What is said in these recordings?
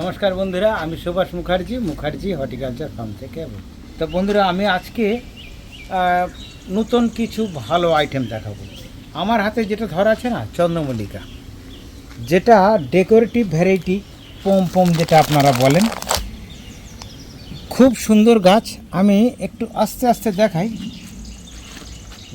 নমস্কার বন্ধুরা, আমি সুভাষ মুখার্জি মুখার্জি হর্টিকালচার ফার্ম থেকে। তো বন্ধুরা, আমি আজকে নতুন কিছু ভালো আইটেম দেখাবো। আমার হাতে যেটা ধরা আছে না, চন্দ্রমল্লিকা, যেটা ডেকোরেটিভ ভ্যারাইটি পম পম যেটা আপনারা বলেন। খুব সুন্দর গাছ, আমি একটু আস্তে আস্তে দেখাই।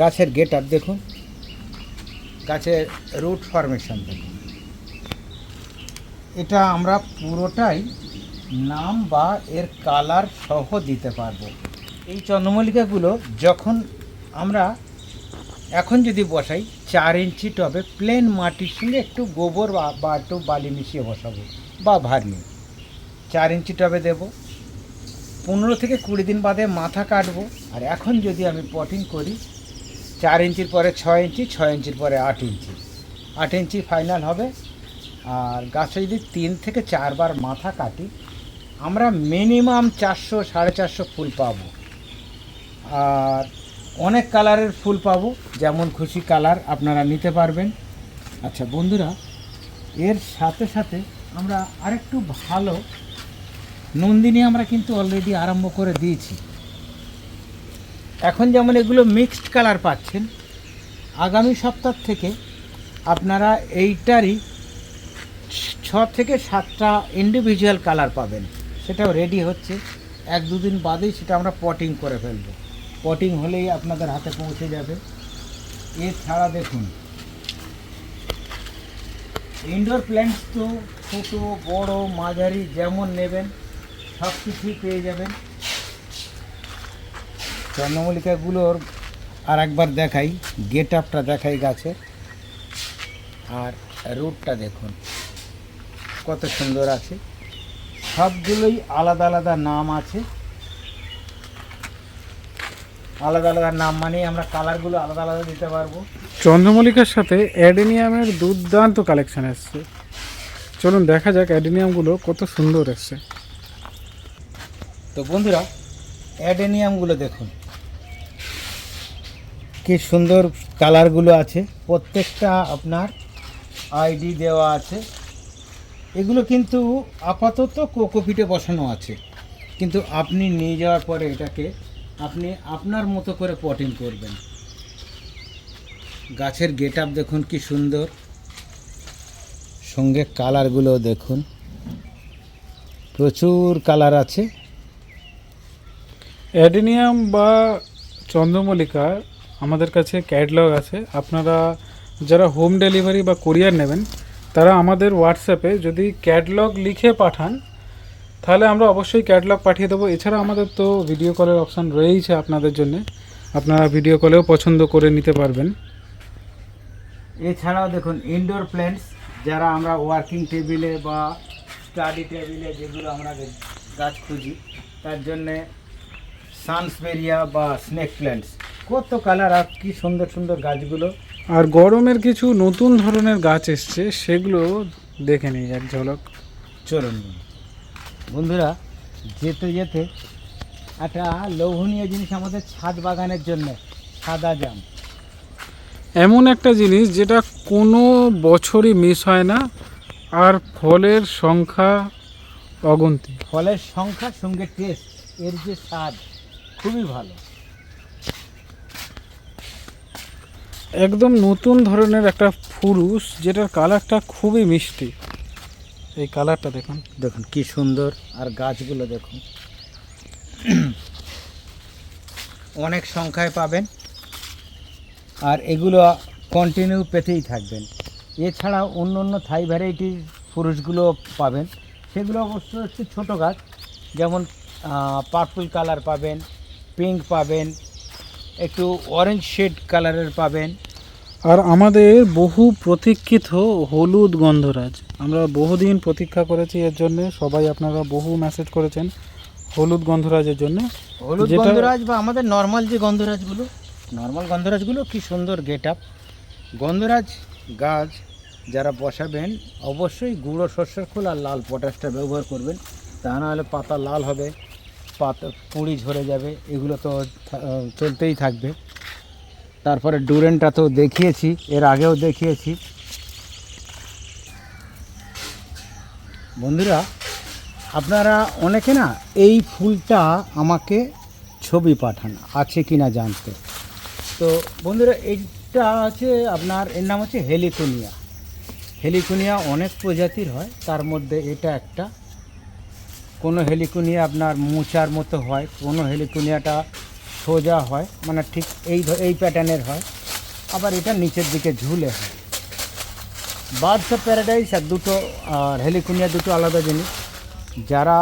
গাছের গেট আপ দেখুন। গাছের রুট ফরমেশন দেখুন। এটা আমরা পুরোটাই নাম বা এর কালার সহ দিতে পারব। এই চন্দ্রমল্লিকাগুলো যখন আমরা এখন যদি বসাই, চার ইঞ্চি টবে প্লেন মাটির সঙ্গে একটু গোবর বা একটু বালি মিশিয়ে বসাবো, বা ভার্মি। চার ইঞ্চি টবে দেব। পনেরো থেকে কুড়ি দিন বাদে মাথা কাটবো। আর এখন যদি আমি পটিং করি, চার ইঞ্চির পরে ছয় ইঞ্চি, ছয় ইঞ্চির পরে আট ইঞ্চি। আট ইঞ্চি ফাইনাল হবে। আর গাছে যদি তিন থেকে চারবার মাথা কাটি, আমরা মিনিমাম চারশো, সাড়ে চারশো ফুল পাবো। আর অনেক কালারের ফুল পাবো, যেমন খুশি কালার আপনারা নিতে পারবেন। আচ্ছা বন্ধুরা, এর সাথে সাথে আমরা আরেকটু ভালো নন্দিনী আমরা কিন্তু অলরেডি আরম্ভ করে দিয়েছি। এখন যেমন এগুলো মিক্সড কালার পাচ্ছেন, আগামী সপ্তাহ থেকে আপনারা এইটারই ছ থেকে সাতটা ইন্ডিভিজুয়াল কালার পাবেন। সেটাও রেডি হচ্ছে। এক দুদিন বাদেই সেটা আমরা পটিং করে ফেলব। পটিং হলেই আপনাদের হাতে পৌঁছে যাবে। এছাড়া দেখুন ইনডোর প্ল্যান্টস তো ছোটো, বড়, মাঝারি যেমন নেবেন সব কিছুই পেয়ে যাবেন। চন্দ্রমল্লিকাগুলোর আর একবার দেখাই গেট আপটা দেখাই গাছের আর রুটটা দেখুন। কত সুন্দর আছে। সবগুলোই আলাদা আলাদা নাম আছে। আলাদা আলাদা নাম মানে আমরা কালারগুলো আলাদা আলাদা দিতে পারব। চন্দ্রমল্লিকার সাথে অ্যাডেনিয়ামের দুর্দান্ত কালেকশন এসছে। চলুন দেখা যাক অ্যাডেনিয়ামগুলো কত সুন্দর এসছে। তো বন্ধুরা অ্যাডেনিয়ামগুলো দেখুন। কি সুন্দর কালারগুলো আছে। প্রত্যেকটা আপনার আইডি দেওয়া আছে। এগুলো কিন্তু আপাতত কোকোপিটে বসানো আছে। কিন্তু আপনি নিয়ে যাওয়ার পরে এটাকে আপনি আপনার মতো করে পটিং করবেন। গাছের গেট আপ দেখুন কি সুন্দর। সঙ্গে কালারগুলো দেখুন। প্রচুর কালার আছে। অ্যাডেনিয়াম বা চন্দ্রমল্লিকা আমাদের কাছে ক্যাটলগ আছে। আপনারা যারা হোম ডেলিভারি বা কুরিয়ার নেবেন তারা আমাদের হোয়াটসঅ্যাপে যদি ক্যাটলগ লিখে পাঠান, তাহলে আমরা অবশ্যই ক্যাটলগ পাঠিয়ে দেবো। এছাড়া আমাদের তো ভিডিও কলের অপশান রয়েইছে আপনাদের জন্য। আপনারা ভিডিও কলেও পছন্দ করে নিতে পারবেন। এছাড়াও দেখুন ইনডোর প্ল্যান্টস যারা আমরা ওয়ার্কিং টেবিলে বা স্টাডি টেবিলে যেগুলো আমরা গাছ খুঁজি, তার জন্যে সানসবেরিয়া বা স্নেক প্ল্যান্টস কত কালার আর কি সুন্দর সুন্দর গাছগুলো। আর গরমের কিছু নতুন ধরনের গাছ এসছে সেগুলো দেখে নিই এক ঝলক। চলুন বন্ধুরা যেতে যেতে একটা লোভনীয় জিনিস আমাদের ছাদ বাগানের জন্য সাদা জাম। এমন একটা জিনিস যেটা কোনো বছরই মিস হয় না আর ফলের সংখ্যা অগন্তি। ফলের সংখ্যা সঙ্গে টেস্ট এর যে স্বাদ খুবই ভালো। একদম নতুন ধরনের একটা ফুরুষ যেটার কালারটা খুবই মিষ্টি। এই কালারটা দেখুন। দেখুন, কি সুন্দর। আর গাছগুলো দেখুন। অনেক সংখ্যায় পাবেন। আর এগুলো কন্টিনিউ পেতেই থাকবেন। এছাড়া অন্য অন্য থাই ভ্যারাইটির পুরুষগুলো পাবেন। সেগুলো অবশ্য একটু ছোটো গাছ। যেমন পার্পল কালার পাবেন পিঙ্ক পাবেন। একটু অরেঞ্জ শেড কালারের পাবেন। আর আমাদের বহু প্রতীক্ষিত হলুদ গন্ধরাজ। আমরা বহুদিন প্রতীক্ষা করেছি এর জন্য সবাই আপনারা বহু মেসেজ করেছেন হলুদ গন্ধরাজের জন্য। হলুদ গন্ধরাজ বা আমাদের নর্মাল যে গন্ধরাজগুলো নর্মাল গন্ধরাজগুলো কি সুন্দর গেট আপ গন্ধরাজ গাছ যারা বসাবেন অবশ্যই গুঁড়ো শস্যের খোল আর লাল পটাশটা ব্যবহার করবেন। তা নাহলে পাতা লাল হবে। পাতা কুঁড়ি ঝরে যাবে, এগুলো তো চলতেই থাকবে। তারপরে ডুরেনটা তো দেখিয়েছি, এর আগেও দেখিয়েছি। বন্ধুরা, আপনারা অনেকে না এই ফুলটা আমাকে ছবি পাঠান, আছে কি না জানতে। তো বন্ধুরা, এইটা আছে আপনার, এর নাম হচ্ছে হেলিকোনিয়া। হেলিকোনিয়া অনেক প্রজাতির হয়, তার মধ্যে এটা একটা। কোনো হেলিকোনিয়া আপনার মোচার মতো হয়, কোনো হেলিকোনিয়াটা সোজা হয় মানে ঠিক এই এই প্যাটার্নের হয়। আবার এটা নিচের দিকে ঝুলে হয়। বার্ডস অফ প্যারাডাইস আর দুটো, আর হেলিকোনিয়া দুটো আলাদা জিনিস। যারা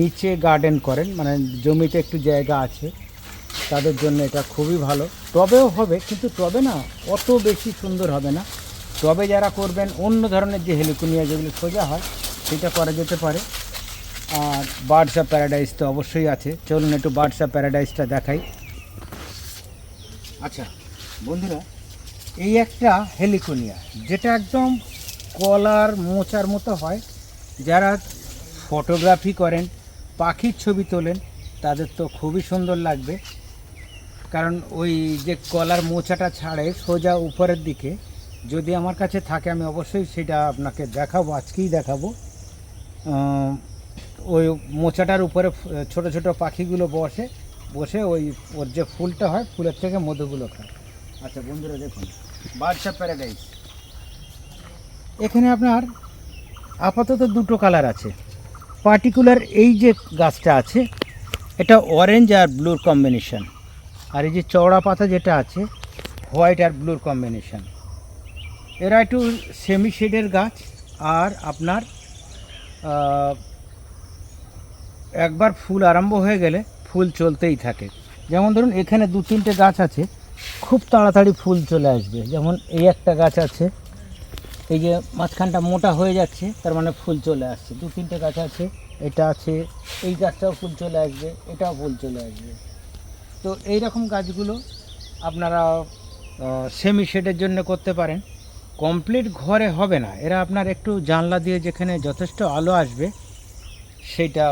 নিচে গার্ডেন করেন মানে জমিতে একটু জায়গা আছে, তাদের জন্য এটা খুবই ভালো। টবেও হবে, কিন্তু টবে না, অত বেশি সুন্দর হবে না। টবে যারা করবেন, অন্য ধরনের যে হেলিকোনিয়া যেগুলো সোজা হয়, সেটা করা যেতে পারে। বার্ডস অফ প্যারাডাইস তো অবশ্যই আছে। চলুন একটু বার্ডস অফ প্যারাডাইসটা দেখাই। আচ্ছা বন্ধুরা, এই একটা হেলিকোনিয়া, যেটা একদম কলার মোচার মতো হয়। যারা ফটোগ্রাফি করেন, পাখির ছবি তোলেন, তাদের তো খুবই সুন্দর লাগবে। কারণ ওই যে কলার মোচাটা ছাড়ে সোজা উপরের দিকে, যদি আমার কাছে থাকে, আমি অবশ্যই সেটা আপনাকে দেখাবো, আজকেই দেখাবো। ওই মোচাটার উপরে ছোট ছোট পাখিগুলো বসে বসে ওই ওর যে ফুলটা হয় ফুলের থেকে মধুগুলো খায় আচ্ছা বন্ধুরা দেখুন। বাদশা প্যারাডাইস এখানে আপনার আপাতত দুটো কালার আছে। পার্টিকুলার এই যে গাছটা আছে এটা অরেঞ্জ আর ব্লুর কম্বিনেশন আর এই যে চওড়া পাতা যেটা আছে হোয়াইট আর ব্লুর কম্বিনেশন এরা একটু সেমি শেডের গাছ আর আপনার একবার ফুল আরম্ভ হয়ে গেলে ফুল চলতেই থাকে। যেমন ধরুন, এখানে দু তিনটে গাছ আছে, খুব তাড়াতাড়ি ফুল চলে আসবে। যেমন এই একটা গাছ আছে, এই যে মাঝখানটা মোটা হয়ে যাচ্ছে, তার মানে ফুল চলে আসছে। দু তিনটে গাছ আছে, এটা আছে, এই গাছটাও ফুল চলে আসবে, এটাও ফুল চলে আসবে। তো এই রকম গাছগুলো আপনারা সেমি শেডের জন্য করতে পারেন। কমপ্লিট ঘরে হবে না। এরা আপনার একটু জানলা দিয়ে যেখানে যথেষ্ট আলো আসবে সেইটা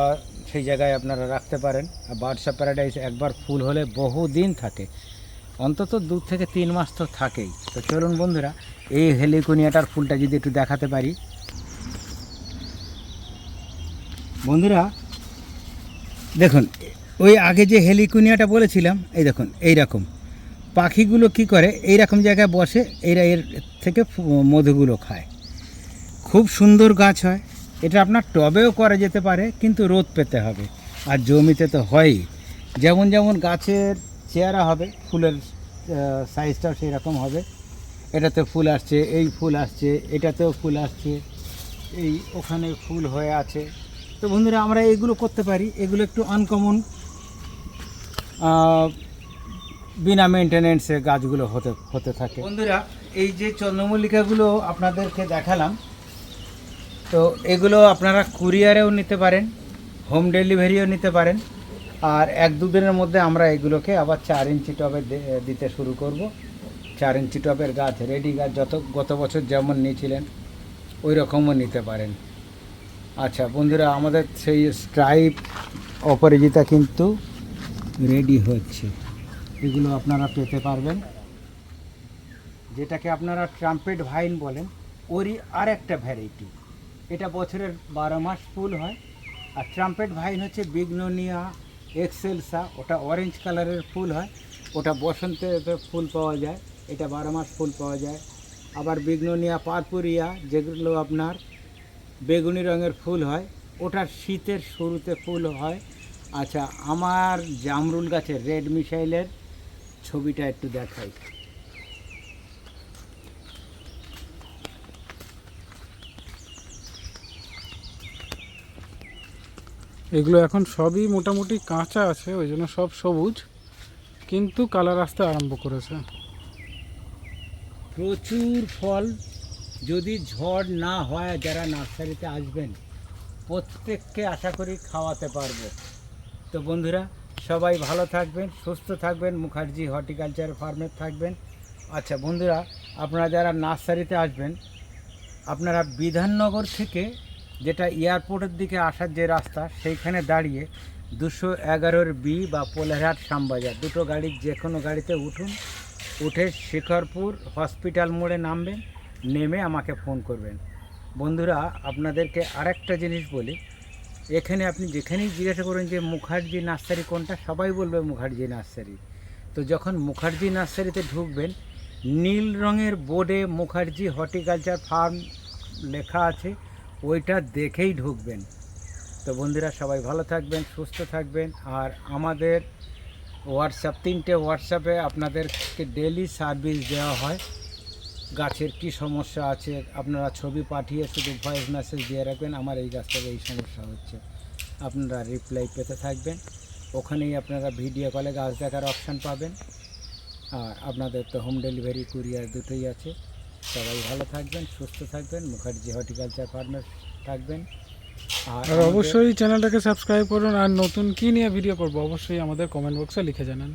সেই জায়গায় আপনারা রাখতে পারেন। আর বার্ডসা প্যারাডাইস একবার ফুল হলে বহু দিন থাকে। অন্তত দু থেকে তিন মাস তো থাকেই। তো চলুন বন্ধুরা, এই হেলিকোনিয়াটার ফুলটা যদি একটু দেখাতে পারি। বন্ধুরা, দেখুন, ওই আগে যে হেলিকোনিয়াটা বলেছিলাম, এই দেখুন এই রকম পাখিগুলো কি করে এই রকম জায়গায় বসে, এরা এর থেকে মধুগুলো খায়। খুব সুন্দর গাছ হয়। এটা আপনার টবেও করা যেতে পারে, কিন্তু রোদ পেতে হবে। আর জমিতে তো হয়ই। যেমন যেমন গাছের চেহারা হবে, ফুলের সাইজটাও সেই রকম হবে। এটাতে ফুল আসছে, এই ফুল আসছে, এটাতেও ফুল আসছে, এই ওখানে ফুল হয়ে আছে। তো বন্ধুরা, আমরা এগুলো করতে পারি। এগুলো একটু আনকমন বিনা মেনটেনেন্সে গাছগুলো হতে হতে থাকে। বন্ধুরা, এই যে চন্দ্রমল্লিকাগুলো আপনাদেরকে দেখালাম তো এগুলো আপনারা কুরিয়ারেও নিতে পারেন, হোম ডেলিভারিও নিতে পারেন। আর এক দুদিনের মধ্যে আমরা এগুলোকে আবার চার ইঞ্চি টবে দিতে শুরু করব। চার ইঞ্চি টবের গাছ, রেডি গাছ, যত, গত বছর যেমন নিয়েছিলেন, ওই রকমও নিতে পারেন। আচ্ছা বন্ধুরা, আমাদের সেই স্ট্রাইপ অপরাজিতা কিন্তু রেডি হচ্ছে। এগুলো আপনারা পেতে পারবেন। যেটাকে আপনারা ট্রাম্পেট ভাইন বলেন, ওরই আর একটা ভ্যারাইটি এটা বছরের বারো মাস ফুল হয়। আর ট্রাম্পেট ভাইন হচ্ছে বিগনোনিয়া এক্সেলসা ওটা অরেঞ্জ কালারের ফুল হয়। ওটা বসন্তে ফুল পাওয়া যায়, এটা বারো মাস ফুল পাওয়া যায়। আবার বিগনোনিয়া পারপুরিয়া, যেগুলো আপনার বেগুনি রঙের ফুল হয় ওটা শীতের শুরুতে ফুল হয়। আচ্ছা আমার জামরুল গাছের রেড মিসাইলের ছবিটা একটু দেখাই। এগুলো এখন সবই মোটামুটি কাঁচা আছে, ওই জন্য সব সবুজ, কিন্তু কালার আসতে আরম্ভ করেছে। প্রচুর ফল, যদি ঝড় না হয় যারা নার্সারিতে আসবেন, প্রত্যেককে আশা করি খাওয়াতে পারব। তো বন্ধুরা, সবাই ভালো থাকবেন, সুস্থ থাকবেন, মুখার্জি হর্টিকালচার ফার্মে থাকবেন। আচ্ছা বন্ধুরা, আপনারা যারা নার্সারিতে আসবেন, আপনারা বিধাননগর থেকে যেটা এয়ারপোর্টের দিকে আসার যে রাস্তা, সেইখানে দাঁড়িয়ে দুশো এগারোর বি বা পোলেরহাট শ্যামবাজার, দুটো গাড়ির যে কোনো গাড়িতে উঠুন, উঠে শিখরপুর হসপিটাল মোড়ে নামবেন, নেমে আমাকে ফোন করবেন। বন্ধুরা, আপনাদেরকে আরেকটা জিনিস বলি, এখানে আপনি যেখানেই জিজ্ঞাসা করেন যে মুখার্জি নার্সারি কোনটা, সবাই বলবে মুখার্জি নার্সারি। তো যখন মুখার্জি নার্সারিতে ঢুকবেন, নীল রঙের বোর্ডে মুখার্জি হর্টিকালচার ফার্ম লেখা আছে ওইটা দেখেই ঢুকবেন। তো বন্ধুরা, সবাই ভালো থাকবেন, সুস্থ থাকবেন। আর আমাদের হোয়াটসঅ্যাপ তিনটে হোয়াটসঅ্যাপে আপনাদেরকে ডেলি সার্ভিস দেওয়া হয়। গাছের কি সমস্যা আছে, আপনারা ছবি পাঠিয়ে শুধু ভয়েস মেসেজ দিয়ে রাখবেন। আমার এই গাছটাতে এই সমস্যা হচ্ছে। আপনারা রিপ্লাই পেতে থাকবেন। ওখানেই আপনারা ভিডিও কলে গাছ দেখার অপশান পাবেন। আর আপনাদের তো হোম ডেলিভারি কুরিয়ার দুটোই আছে। সবাই ভালো থাকবেন সুস্থ থাকবেন মুখার্জি হর্টিকালচার ফার্মার থাকবেন। আর অবশ্যই চ্যানেলটাকে সাবস্ক্রাইব করুন আর নতুন কী নিয়ে ভিডিও করব অবশ্যই আমাদের কমেন্ট বক্সে লিখে জানান।